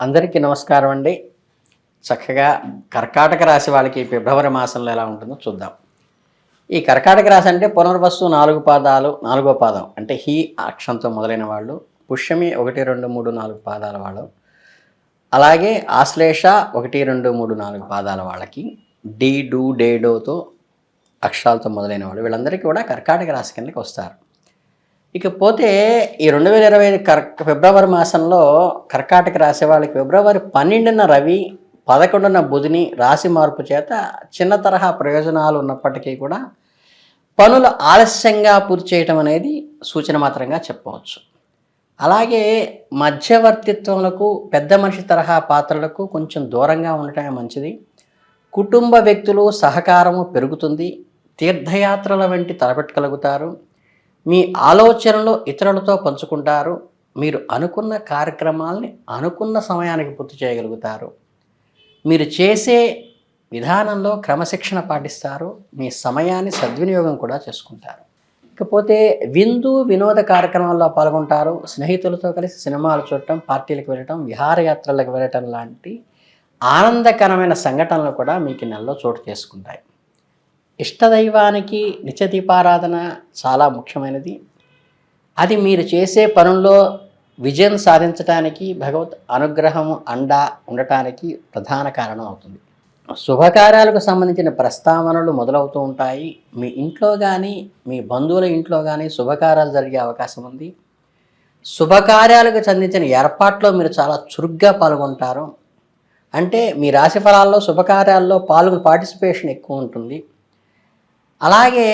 అందరికీ నమస్కారం అండి. చక్కగా కర్కాటక రాశి వాళ్ళకి ఫిబ్రవరి మాసంలో ఎలా ఉంటుందో చూద్దాం. ఈ కర్కాటక రాశి అంటే పునర్వస్తు నాలుగు పాదాలు నాలుగో పాదం. అంటే హీ అక్షంతో మొదలైన వాళ్ళు పుష్యమి ఒకటి రెండు మూడు నాలుగు పాదాల వాళ్ళు అలాగే ఆశ్లేష ఒకటి రెండు మూడు నాలుగు పాదాల వాళ్ళకి డీ డూ డేడోతో అక్షరాలతో మొదలైన వాళ్ళు వీళ్ళందరికీ కూడా కర్కాటక రాశి కిందకి వస్తారు. ఇకపోతే ఈ రెండు వేల ఇరవై ఐదు కర్ ఫిబ్రవరి మాసంలో కర్కాటక రాశి వాళ్ళకి ఫిబ్రవరి పన్నెండున రవి పదకొండున బుధిని రాశి మార్పు చేత చిన్న తరహా ప్రయోజనాలు ఉన్నప్పటికీ కూడా పనులు ఆలస్యంగా పూర్తి చేయటం అనేది సూచన మాత్రంగా చెప్పవచ్చు. అలాగే మధ్యవర్తిత్వములకు పెద్ద మనిషి తరహా పాత్రలకు కొంచెం దూరంగా ఉండటమే మంచిది. కుటుంబ వ్యక్తులు సహకారము పెరుగుతుంది. తీర్థయాత్రల వంటి తలపెట్టగలుగుతారు. మీ ఆలోచనలు ఇతరులతో పంచుకుంటారు. మీరు అనుకున్న కార్యక్రమాల్ని అనుకున్న సమయానికి పూర్తి చేయగలుగుతారు. మీరు చేసే విధానంలో క్రమశిక్షణ పాటిస్తారు. మీ సమయాన్ని సద్వినియోగం కూడా చేసుకుంటారు. ఇకపోతే విందు వినోద కార్యక్రమాల్లో పాల్గొంటారు. స్నేహితులతో కలిసి సినిమాలు చూడటం పార్టీలకు వెళ్ళటం విహారయాత్రలకు వెళ్ళటం లాంటి ఆనందకరమైన సంఘటనలు కూడా మీకు నెలలో చోటు చేసుకుంటాయి. ఇష్టదైవానికి నిత్యదీపారాధన చాలా ముఖ్యమైనది. అది మీరు చేసే పనుల్లో విజయం సాధించడానికి భగవత్ అనుగ్రహం అండా ఉండటానికి ప్రధాన కారణం అవుతుంది. శుభకార్యాలకు సంబంధించిన ప్రస్తావనలు మొదలవుతూ ఉంటాయి. మీ ఇంట్లో కానీ మీ బంధువుల ఇంట్లో కానీ శుభకార్యాలు జరిగే అవకాశం ఉంది. శుభకార్యాలకు సంబంధించిన ఏర్పాట్లో మీరు చాలా చురుగ్గా పాల్గొంటారు. అంటే మీ రాశి ఫలాల్లో శుభకార్యాల్లో పాల్గొ పార్టిసిపేషన్ ఎక్కువ ఉంటుంది. అలాగే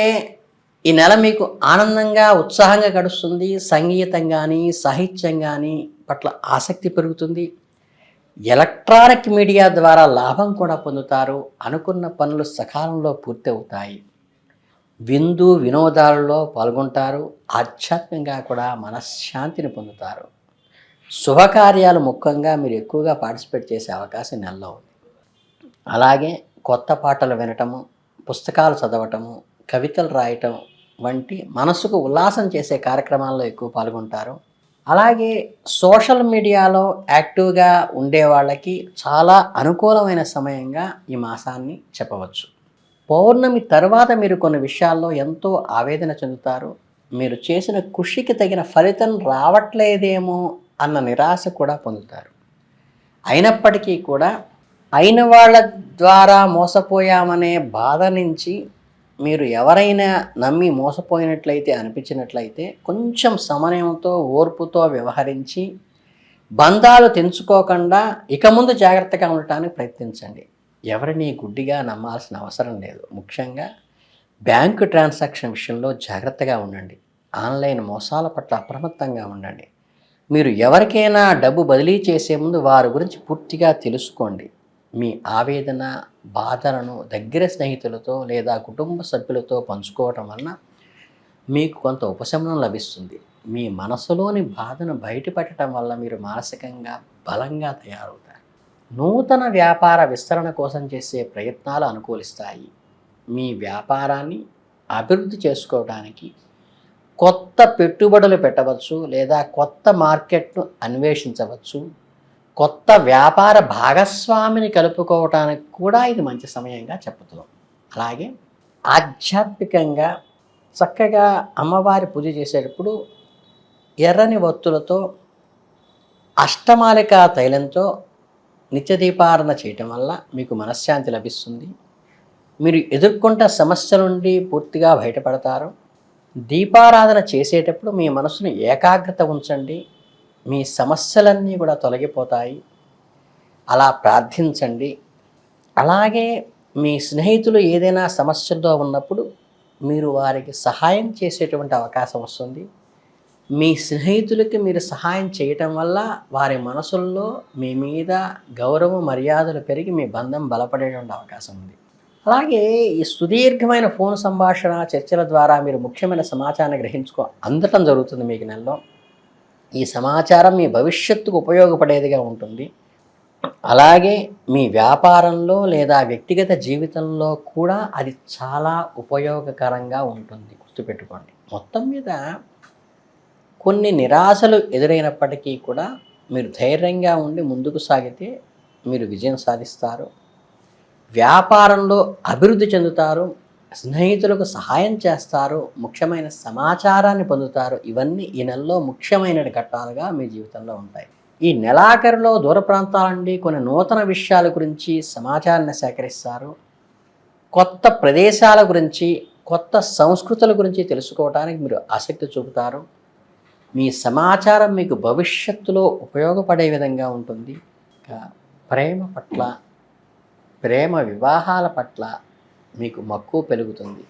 ఈ నెల మీకు ఆనందంగా ఉత్సాహంగా గడుస్తుంది. సంగీతం కానీ సాహిత్యం కానీ పట్ల ఆసక్తి పెరుగుతుంది. ఎలక్ట్రానిక్ మీడియా ద్వారా లాభం కూడా పొందుతారు. అనుకున్న పనులు సకాలంలో పూర్తి అవుతాయి విందు వినోదాలలో పాల్గొంటారు. ఆధ్యాత్మికంగా కూడా మనశ్శాంతిని పొందుతారు. శుభకార్యాలు ముఖ్యంగా మీరు ఎక్కువగా పార్టిసిపేట్ చేసే అవకాశం నెలలో ఉంది. అలాగే కొత్త పాటలు వినటము పుస్తకాలు చదవటము కవితలు రాయటం వంటి మనసుకు ఉల్లాసం చేసే కార్యక్రమాల్లో ఎక్కువ పాల్గొంటారు. అలాగే సోషల్ మీడియాలో యాక్టివ్గా ఉండే వాళ్ళకి చాలా అనుకూలమైన సమయంగా ఈ మాసాన్ని చెప్పవచ్చు. పౌర్ణమి తర్వాత మీరు కొన్ని విషయాల్లో ఎంతో ఆవేదన చెందుతారు. మీరు చేసిన కృషికి తగిన ఫలితం రావట్లేదేమో అన్న నిరాశ కూడా పొందుతారు. అయినప్పటికీ కూడా అయిన వాళ్ళ ద్వారా మోసపోయామనే బాధ నుంచి మీరు ఎవరైనా నమ్మి మోసపోయినట్లయితే అనిపించినట్లయితే కొంచెం సమన్వయంతో ఓర్పుతో వ్యవహరించి బంధాలు తెంచుకోకుండా ఇక ముందు జాగ్రత్తగా ఉండటానికి ప్రయత్నించండి. ఎవరిని గుడ్డిగా నమ్మాల్సిన అవసరం లేదు. ముఖ్యంగా బ్యాంకు ట్రాన్సాక్షన్ విషయంలో జాగ్రత్తగా ఉండండి. ఆన్లైన్ మోసాల పట్ల అప్రమత్తంగా ఉండండి. మీరు ఎవరికైనా డబ్బు బదిలీ చేసే ముందు వారి గురించి పూర్తిగా తెలుసుకోండి. మీ ఆవేదన బాధలను దగ్గర స్నేహితులతో లేదా కుటుంబ సభ్యులతో పంచుకోవటం వలన మీకు కొంత ఉపశమనం లభిస్తుంది. మీ మనసులోని బాధను బయటపెట్టడం వల్ల మీరు మానసికంగా బలంగా తయారవుతారు. నూతన వ్యాపార విస్తరణ కోసం చేసే ప్రయత్నాలు అనుకూలిస్తాయి. మీ వ్యాపారాన్ని అభివృద్ధి చేసుకోవడానికి కొత్త పెట్టుబడులు పెట్టవచ్చు లేదా కొత్త మార్కెట్ను అన్వేషించవచ్చు. కొత్త వ్యాపార భాగస్వామిని కలుపుకోవటానికి కూడా ఇది మంచి సమయంగా చెప్పుతుంది. అలాగే ఆధ్యాత్మికంగా చక్కగా అమ్మవారి పూజ చేసేటప్పుడు ఎర్రని ఒత్తులతో అష్టమాలిక తైలంతో నిత్యదీపారణ చేయటం వల్ల మీకు మనశ్శాంతి లభిస్తుంది. మీరు ఎదుర్కొంట సమస్య నుండి పూర్తిగా బయటపడతారు. దీపారాధన చేసేటప్పుడు మీ మనసును ఏకాగ్రత ఉంచండి. మీ సమస్యలన్నీ కూడా తొలగిపోతాయి. అలా ప్రార్థించండి. అలాగే మీ స్నేహితులు ఏదైనా సమస్యతో ఉన్నప్పుడు మీరు వారికి సహాయం చేసేటువంటి అవకాశం వస్తుంది. మీ స్నేహితులకి మీరు సహాయం చేయటం వల్ల వారి మనసుల్లో మీ మీద గౌరవ మర్యాదలు పెరిగి మీ బంధం బలపడేటువంటి అవకాశం ఉంది. అలాగే ఈ సుదీర్ఘమైన ఫోన్ సంభాషణ చర్చల ద్వారా మీరు ముఖ్యమైన సమాచారాన్ని గ్రహించుకో అందటం జరుగుతుంది మీకు నెలలో. ఈ సమాచారం మీ భవిష్యత్తుకు ఉపయోగపడేదిగా ఉంటుంది. అలాగే మీ వ్యాపారంలో లేదా వ్యక్తిగత జీవితంలో కూడా అది చాలా ఉపయోగకరంగా ఉంటుంది. గుర్తుపెట్టుకోండి. మొత్తం మీద కొన్ని నిరాశలు ఎదురైనప్పటికీ కూడా మీరు ధైర్యంగా ఉండి ముందుకు సాగితే మీరు విజయం సాధిస్తారు. వ్యాపారంలో అభివృద్ధి చెందుతారు. స్నేహితులకు సహాయం చేస్తారు ముఖ్యమైన సమాచారాన్ని పొందుతారు. ఇవన్నీ ఈ నెలలో ముఖ్యమైన ఘట్టాలుగా మీ జీవితంలో ఉంటాయి. ఈ నెలాఖరులో దూర ప్రాంతాల నుండి కొన్ని నూతన విషయాల గురించి సమాచారాన్ని సేకరిస్తారు. కొత్త ప్రదేశాల గురించి కొత్త సంస్కృతుల గురించి తెలుసుకోవడానికి మీరు ఆసక్తి చూపుతారు. మీ సమాచారం మీకు భవిష్యత్తులో ఉపయోగపడే విధంగా ఉంటుంది. ఇంకా ప్రేమ పట్ల ప్రేమ వివాహాల పట్ల మీకు మక్కువ పెరుగుతుంది.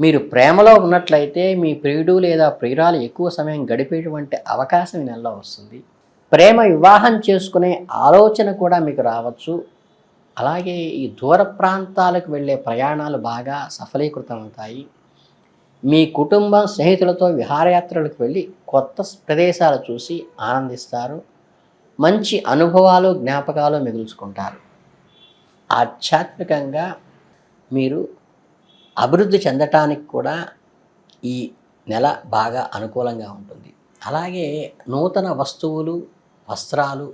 మీరు ప్రేమలో ఉన్నట్లయితే మీ ప్రియుడు లేదా ప్రియురాలు ఎక్కువ సమయం గడిపేటువంటి అవకాశం ఈ నెలలో వస్తుంది. ప్రేమ వివాహం చేసుకునే ఆలోచన కూడా మీకు రావచ్చు. అలాగే ఈ దూర ప్రాంతాలకు వెళ్ళే ప్రయాణాలు బాగా సఫలీకృతమవుతాయి మీ కుటుంబం స్నేహితులతో విహారయాత్రలకు వెళ్ళి కొత్త ప్రదేశాలు చూసి ఆనందిస్తారు. మంచి అనుభవాలు జ్ఞాపకాలు మిగుల్చుకుంటారు. ఆధ్యాత్మికంగా మీరు అభివృద్ధి చెందటానికి కూడా ఈ నెల బాగా అనుకూలంగా ఉంటుంది. అలాగే నూతన వస్తువులు వస్త్రాలు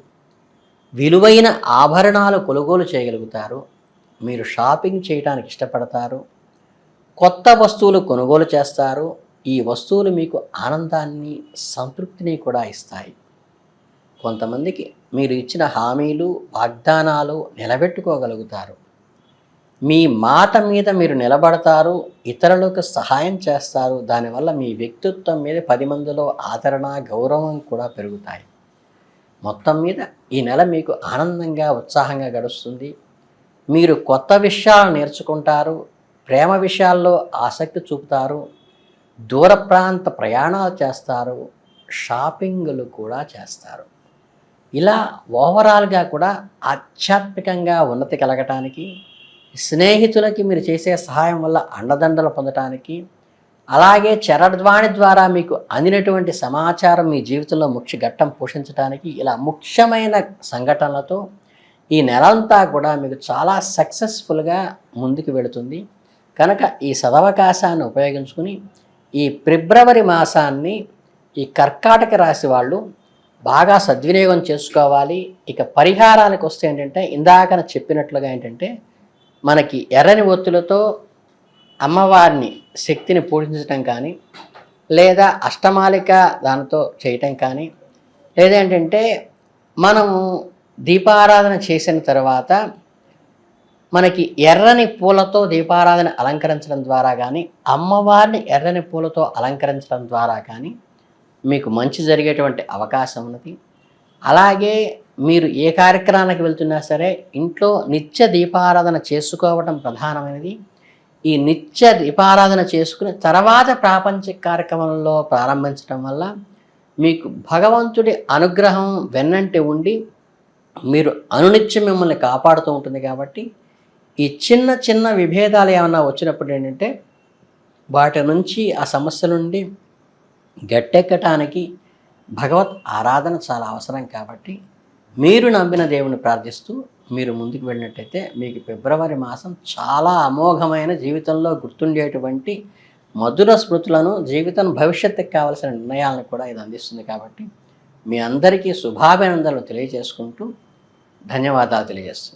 విలువైన ఆభరణాలు కొనుగోలు చేయగలుగుతారు. మీరు షాపింగ్ చేయడానికి ఇష్టపడతారు. కొత్త వస్తువులు కొనుగోలు చేస్తారు. ఈ వస్తువులు మీకు ఆనందాన్ని సంతృప్తిని కూడా ఇస్తాయి. కొంతమందికి మీరు ఇచ్చిన హామీలు వాగ్దానాలు నిలబెట్టుకోగలుగుతారు. మీ మాట మీద మీరు నిలబడతారు ఇతరులకు సహాయం చేస్తారు దానివల్ల మీ వ్యక్తిత్వం మీద పది మందిలో ఆదరణ గౌరవం కూడా పెరుగుతాయి. మొత్తం మీద ఈ నెల మీకు ఆనందంగా ఉత్సాహంగా గడుస్తుంది. మీరు కొత్త విషయాలు నేర్చుకుంటారు ప్రేమ విషయాల్లో ఆసక్తి చూపుతారు దూర ప్రాంత ప్రయాణాలు చేస్తారు షాపింగ్లు కూడా చేస్తారు. ఇలా ఓవరాల్గా కూడా ఆధ్యాత్మికంగా ఉన్నతి కలగటానికి స్నేహితులకి మీరు చేసే సహాయం వల్ల అండదండలు పొందటానికి అలాగే చరద్వాణి ద్వారా మీకు అందినటువంటి సమాచారం మీ జీవితంలో ముఖ్య ఘట్టం పోషించడానికి ఇలా ముఖ్యమైన సంఘటనలతో ఈ నెలంతా కూడా మీకు చాలా సక్సెస్ఫుల్గా ముందుకు వెళుతుంది. కనుక ఈ సదవకాశాన్ని ఉపయోగించుకుని ఈ ఫిబ్రవరి మాసాన్ని ఈ కర్కాటక రాశి వాళ్ళు బాగా సద్వినియోగం చేసుకోవాలి. ఇక పరిహారానికి వస్తే ఏంటంటే ఇందాకన చెప్పినట్లుగా ఏంటంటే మనకి ఎర్రని ఒత్తులతో అమ్మవారిని శక్తిని పూజించటం కానీ లేదా అష్టమాలిక దానితో చేయటం కానీ లేదేంటంటే మనము దీపారాధన చేసిన తర్వాత మనకి ఎర్రని పూలతో దీపారాధన అలంకరించడం ద్వారా కానీ అమ్మవారిని ఎర్రని పూలతో అలంకరించడం ద్వారా కానీ మీకు మంచి జరిగేటువంటి అవకాశం ఉన్నది. అలాగే మీరు ఏ కార్యక్రమానికి వెళ్తున్నా సరే ఇంట్లో నిత్య దీపారాధన చేసుకోవడం ప్రధానమైనది. ఈ నిత్య దీపారాధన చేసుకుని తర్వాత ప్రాపంచిక కార్యక్రమంలో ప్రారంభించడం వల్ల మీకు భగవంతుడి అనుగ్రహం వెన్నంటి ఉండి మీరు అనునిత్యం మిమ్మల్ని కాపాడుతూ ఉంటుంది కాబట్టి ఈ చిన్న చిన్న విభేదాలు ఏమన్నా వచ్చినప్పుడు ఏంటంటే వాటి నుంచి ఆ సమస్య నుండి గట్టెక్కటానికి భగవత్ ఆరాధన చాలా అవసరం కాబట్టి మీరు నమ్మిన దేవుని ప్రార్థిస్తూ మీరు ముందుకు వెళ్ళినట్టయితే మీకు ఫిబ్రవరి మాసం చాలా అమోఘమైన జీవితంలో గుర్తుండేటువంటి మధుర స్మృతులను జీవితం భవిష్యత్తుకి కావలసిన నిర్ణయాలను కూడా ఇది అందిస్తుంది కాబట్టి మీ అందరికీ శుభాభినందనలు తెలియజేసుకుంటూ ధన్యవాదాలు తెలియజేస్తున్నాను.